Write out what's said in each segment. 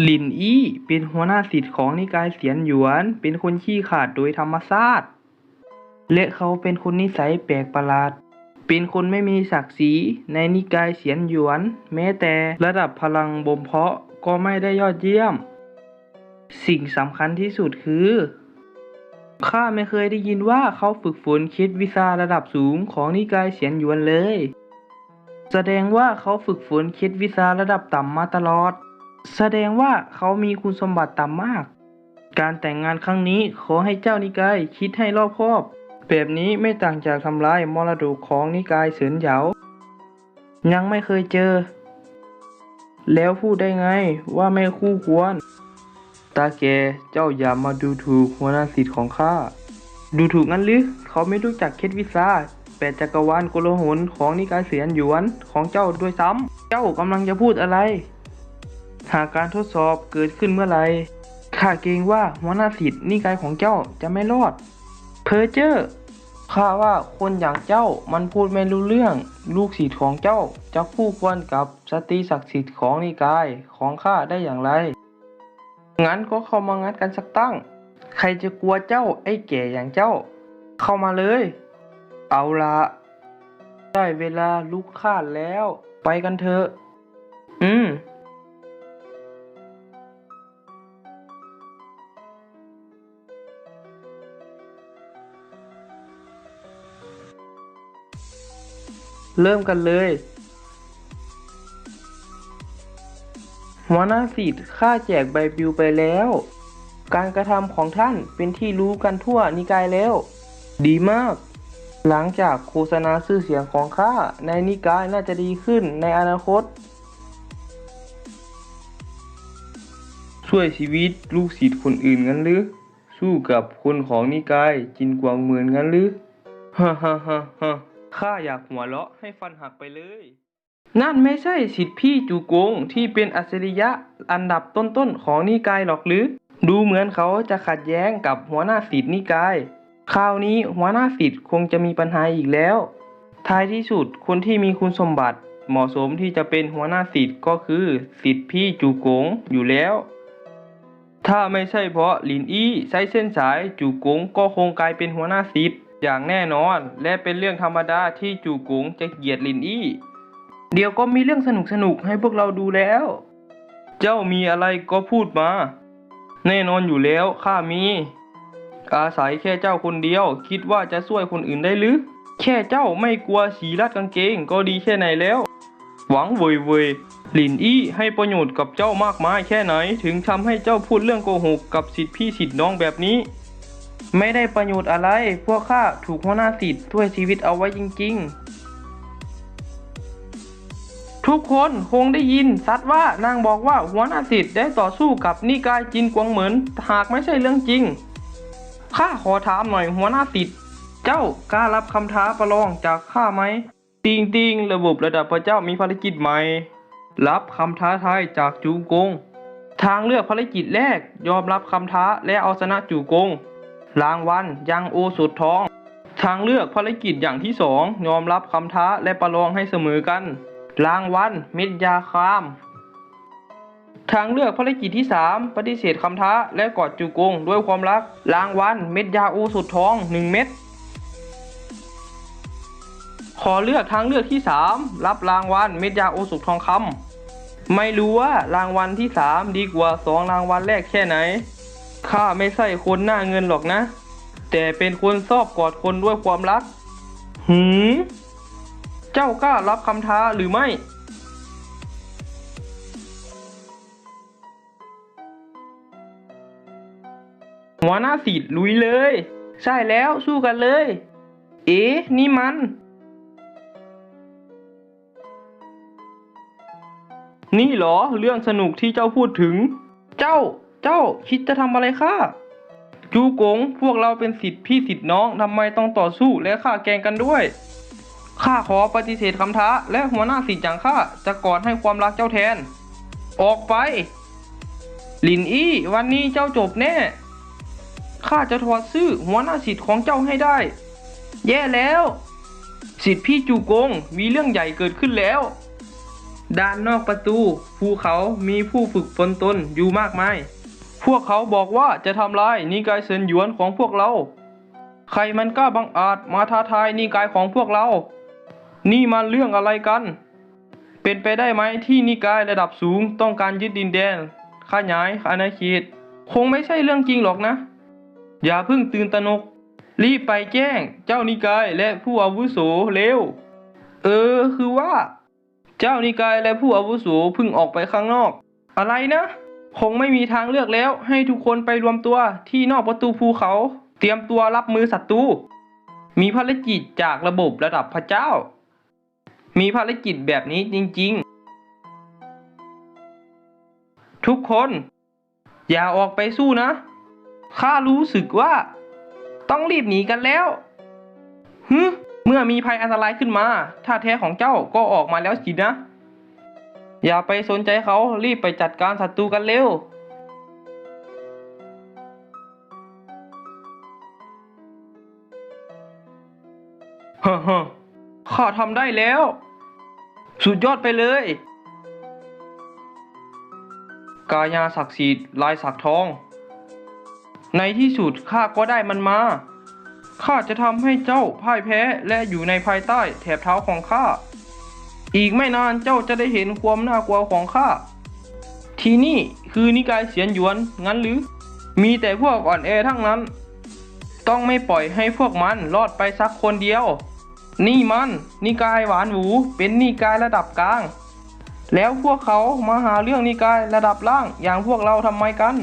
หลินอี้เป็นหัวหน้าศิษย์ของนิกายเสียนหยวน เป็นคนขี้ขาดโดยธรรมชาติ และเขาเป็นคนนิสัยแปลกประหลาด เป็นคนไม่มีศักดิ์ศรีในนิกายเสียนหยวน แม้แต่ระดับพลังบ่มเพาะก็ไม่ได้ยอดเยี่ยม สิ่งสำคัญที่สุดคือข้าไม่เคยได้ยินว่าเขาฝึกฝนคิดวิชาระดับสูงของนิกายเสียนหยวนเลย แสดงว่าเขาฝึกฝนคิดวิชาระดับต่ำมาตลอด แสดงว่าเขามีคุณสมบัติต่ำมาก การแต่งงานครั้งนี้ขอให้เจ้านิกายคิดให้รอบคอบ แบบนี้ไม่ต่างจากทำลายมรดกของนิกายเสินเหยา ยังไม่เคยเจอ แล้วพูดได้ไงว่าไม่คู่ควร ตาแกเจ้าอย่ามาดูถูกหัวหน้าศิษย์ของข้า ดูถูกงั้นหรือ เขาไม่รู้จักเคล็ดวิชาแปดจักรวาลโกลาหลของนิกายเสียนหยวนของเจ้าด้วยซ้ำ เจ้ากำลังจะพูดอะไร หากการทดสอบเกิดขึ้นเมื่อไรข้าเกรงว่าหัวหน้าศิษย์นิกายของเจ้าจะไม่รอด เพอเจอร์ข้าว่าคนอย่างเจ้ามันพูดไม่รู้เรื่อง ลูกศิษย์ของเจ้าจะคู่ควรกับสตรีศักดิ์สิทธิ์ของนิกายของข้าได้อย่างไร งั้นก็เข้ามางัดกันสักตั้ง ใครจะกลัวเจ้าไอ้แก่อย่างเจ้า เข้ามาเลย เอาละได้เวลาลุกคาแล้ว ไปกันเถอะ อืม เริ่มกันเลย หัวหน้าศิษย์ข้าแจกใบปลิวไปแล้ว การกระทำของท่านเป็นที่รู้กันทั่วนิกายแล้ว ดีมาก หลังจากโฆษณาชื่อเสียงของข้าในนิกายน่าจะดีขึ้นในอนาคต ช่วยชีวิตลูกศิษย์คนอื่นงั้นหรือ สู้กับคนของนิกายจินกวางเหมือนงั้นหรือฮ่าฮ่าฮ่าฮ่า ข้าอยากหัวเราะให้ฟันหักไปเลย นั่นไม่ใช่สิทธิพี่จูกงที่เป็นอัจฉริยะอันดับต้นๆของนิกายหรอกหรือ ดูเหมือนเขาจะขัดแย้งกับหัวหน้าศิษย์นิกาย คราวนี้หัวหน้าศิษย์คงจะมีปัญหาอีกแล้ว ท้ายที่สุดคนที่มีคุณสมบัติ เหมาะสมที่จะเป็นหัวหน้าศิษย์ก็คือศิษย์พี่จูกงอยู่แล้ว ถ้าไม่ใช่เพราะหลินอี้ใช้เส้นสายจูกงก็คงกลายเป็นหัวหน้าศิษย์ อย่างแน่นอน และเป็นเรื่องธรรมดาที่จูกงจะเกลียดลินอี้ เดี๋ยวก็มีเรื่องสนุกสนุกๆให้พวกเราดูแล้ว เจ้ามีอะไรก็พูดมา แน่นอนอยู่แล้วข้ามี อาศัยแค่เจ้าคนเดียว คิดว่าจะช่วยคนอื่นได้หรือ แค่เจ้าไม่กลัวสีรัดกางเกงก็ดีแค่ไหนแล้ว หวังเว่ยเว่ยหลินอี้ให้ประโยชน์กับเจ้ามากมายแค่ไหน ถึงทำให้เจ้าพูดเรื่องโกหกกับสิทธิพี่สิทธิน้องแบบนี้ ไม่ได้ประโยชน์อะไร พวกข้าถูกหัวหน้าสิทธิ์ช่วยชีวิตเอาไว้จริง ๆ ทุกคนคงได้ยินซัดว่านางบอกว่าหัวหน้าสิทธิ์ได้ต่อสู้กับนิกายจินกวงเหมินหากไม่ใช่เรื่องจริง ข้าขอถามหน่อยหัวหน้าสิทธิ์ เจ้ากล้ารับคำท้าประลองจากข้าไหมติงติงระบบระดับพระเจ้ามีภารกิจใหม่ รับคำท้าทายจากจูกง ทางเลือกภารกิจแรกยอมรับคำท้าและเอาชนะจูกง รางวัลยังโอสุดทอง ทางเลือกภารกิจอย่างที่สองยอมรับคำท้าและประลองให้เสมอกัน รางวัลเม็ดยาคาม ทางเลือกภารกิจที่ 3 ปฏิเสธคำท้าและกอดจูกงด้วยความรัก รางวัลเม็ดยาโอสุดทอง 1 เม็ดขอเลือกทางเลือกที่ 3 รับรางวัลเม็ดยาโอสุดทองคำไม่รู้ว่ารางวัลที่ 3 ดีกว่า 2 รางวัลแรกแค่ไหน ข้าไม่ใช่คนหน้าเงินหรอกนะ แต่เป็นคนชอบกอดคนด้วยความรัก หืม เจ้ากล้ารับคำท้าหรือไม่หัวหน้าศิษย์ลุยเลย ใช่แล้วสู้กันเลย เอ๊ะ นี่มัน นี่เหรอเรื่องสนุกที่เจ้าพูดถึง เจ้า เจ้าคิดจะทำอะไรข้าจูกงพวกเราเป็นสิทธิพี่สิทธิน้องทำไมต้องต่อสู้และฆ่าแกงกันด้วยข้าขอปฏิเสธคำท้า และหัวหน้าสิทธิ์อย่างข้าจะกอดให้ความรักเจ้าแทน ออกไปลินอี้วันนี้เจ้าจบแน่ข้าจะถอดซื่อหัวหน้าสิทธิ์ของเจ้าให้ได้ แย่แล้ว สิทธิพี่จูกงมีเรื่องใหญ่เกิดขึ้นแล้ว ด้านนอกประตู ภูเขามีผู้ฝึกฝนตนอยู่มากมาย พวกเขาบอกว่าจะทำลายนิกายเซินหยวนของพวกเรา ใครมันกล้าบังอาจมาท้าทายนิกายของพวกเรา นี่มันเรื่องอะไรกัน เป็นไปได้ไหมที่นิกายระดับสูงต้องการยึดดินแดนขยายอาณาเขต คงไม่ใช่เรื่องจริงหรอกนะ อย่าเพิ่งตื่นตระหนก รีบไปแจ้งเจ้านิกายและผู้อาวุโสเร็ว เออ คือว่า เจ้านิกายและผู้อาวุโสเพิ่งออกไปข้างนอก อะไรนะ คงไม่มีทางเลือกแล้ว ให้ทุกคนไปรวมตัวที่นอกประตูภูเขา เตรียมตัวรับมือศัตรูมีภารกิจจากระบบระดับพระเจ้า มีภารกิจแบบนี้จริง ๆ ทุกคน อย่าออกไปสู้นะข้ารู้สึกว่า ต้องรีบหนีกันแล้วฮึเมื่อมีภัยอันตรายขึ้นมา ท่าแท้ของเจ้าก็ออกมาแล้วสินะ อย่าไปสนใจเขารีบไปจัดการศัตรูกันเร็วฮ่าฮ่าข้าทำได้แล้ว สุดยอดไปเลย กายาศักดิ์สิทธิ์ลายสักทอง ในที่สุดข้าก็ได้มันมาข้าจะทำให้เจ้าพ่ายแพ้และอยู่ในภายใต้แถบเท้าของข้า อีกไม่นานเจ้าจะได้เห็นความน่ากลัวของข้า ที่นี่คือนิกายเสียนหยวนงั้นหรือ มีแต่พวกอ่อนแอทั้งนั้น ต้องไม่ปล่อยให้พวกมันรอดไปสักคนเดียว นี่มัน นิกายหวานหวูเป็นนิกายระดับกลาง แล้วพวกเขามาหาเรื่องนิกายระดับล่างอย่างพวกเราทำไมกัน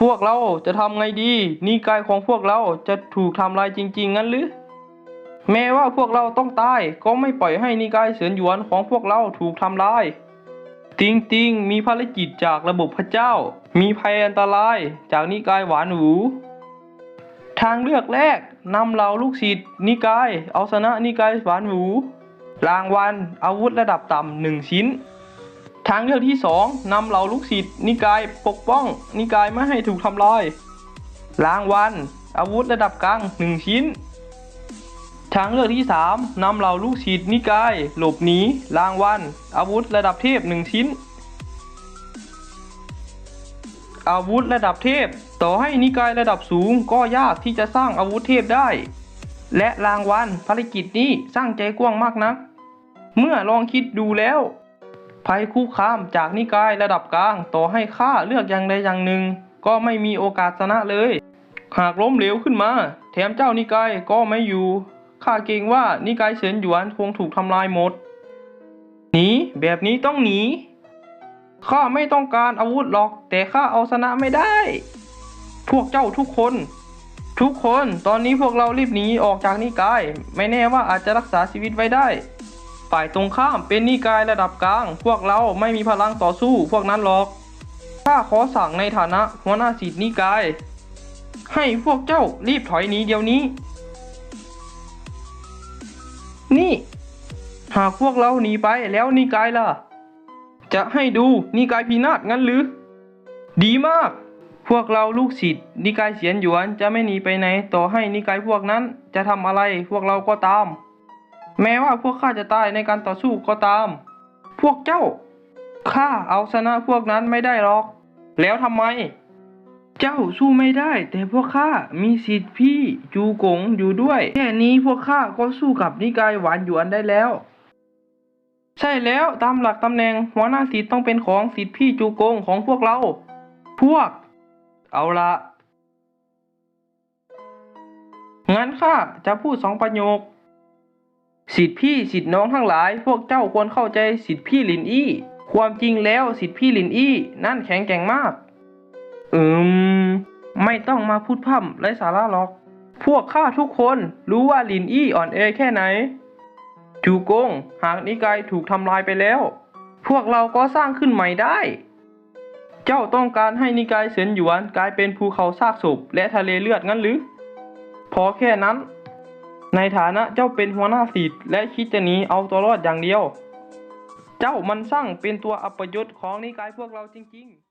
พวกเราจะทำไงดี นิกายของพวกเราจะถูกทำลายจริง ๆ งั้นหรือ แม้ว่าพวกเราต้องตายก็ไม่ปล่อยให้นิกายเสริญหยวนของพวกเราถูกทำลายจริงๆมีภารกิจจากระบบพระเจ้า มีภัยอันตรายจากนิกายหวานหูทางเลือกแรกนำเหล่าลูกศิษย์นิกาย เอาชนะนิกายหวานหูรางวัลอาวุธระดับต่ำหนึ่งชิ้น ทางเลือกที่สองนำเหล่าลูกศิษย์นิกายปกป้อง นิกายไม่ให้ถูกทำลาย รางวัลอาวุธระดับกลางหนึ่งชิ้น ทางเลือกที่สามนำเหล่าลูกศิษย์นิกาย หลบหนีรางวัลอาวุธระดับเทพหนึ่งชิ้น อาวุธระดับเทพ ต่อให้นิกายระดับสูงก็ยากที่จะสร้างอาวุธเทพได้ และรางวัลภารกิจนี้สร้างใจกว้างมากนัก เมื่อลองคิดดูแล้ว ภัยคุกคามจากนิกายระดับกลาง ต่อให้ข้าเลือกอย่างใดอย่างหนึ่ง ก็ไม่มีโอกาสชนะเลย หากล้มเหลวขึ้นมา แถมเจ้านิกายก็ไม่อยู่ ข้าเกรงว่านิกายเฉินหยวนคงถูกทำลายหมด หนี แบบนี้ต้องหนี ข้าไม่ต้องการอาวุธหรอก แต่ข้าเอาชนะไม่ได้ พวกเจ้าทุกคน ทุกคนตอนนี้พวกเรารีบหนีออกจากนิกาย ไม่แน่ว่าอาจจะรักษาชีวิตไว้ได้ ฝ่ายตรงข้ามเป็นนิกายระดับกลาง พวกเราไม่มีพลังต่อสู้พวกนั้นหรอกข้าขอสั่งในฐานะหัวหน้าศิษย์นิกาย ให้พวกเจ้ารีบถอยหนีเดี๋ยวนี้ นี่ หากพวกเราหนีไปแล้วนิกายล่ะ จะให้ดูนิกายพินาศงั้นหรือ ดีมาก พวกเราลูกศิษย์นิกายเสียนหยวนจะไม่หนีไปไหน ต่อให้นิกายพวกนั้นจะทำอะไรพวกเราก็ตาม แม้ว่าพวกข้าจะตายในการต่อสู้ก็ตาม พวกเจ้าข้าเอาชนะพวกนั้นไม่ได้หรอก แล้วทำไม เจ้าสู้ไม่ได้ แต่พวกข้ามีสิทธิ์พี่จูกงอยู่ด้วย แค่นี้พวกข้าก็สู้กับนิกายหวานหยวนได้แล้ว ใช่แล้วตามหลักตำแหน่งหัวหน้าสิทธิ์ต้องเป็นของสิทธิ์พี่จูกงของพวกเรา พวก เอาละงั้นข้าจะพูดสองประโยค สิทธิพี่สิทธิน้องทั้งหลาย พวกเจ้าควรเข้าใจสิทธิพี่หลินอี้ ความจริงแล้วสิทธิพี่หลินอี้ นั่นแข็งแกร่งมาก อืม ไม่ต้องมาพูดพร่ำไร้สาระหรอก พวกข้าทุกคนรู้ว่าหลินอี้อ่อนแอแค่ไหนจูกง หากนิกายถูกทำลายไปแล้ว พวกเราก็สร้างขึ้นใหม่ได้ เจ้าต้องการให้นิกายเสินหยวนกลายเป็นภูเขาซากศพและทะเลเลือดงั้นหรือ พอแค่นั้น ในฐานะเจ้าเป็นหัวหน้าศิษย์และคิดจะหนีเอาตัวรอดอย่างเดียว เจ้ามันสร้างเป็นตัวอัปยศของนิกายพวกเราจริง ๆ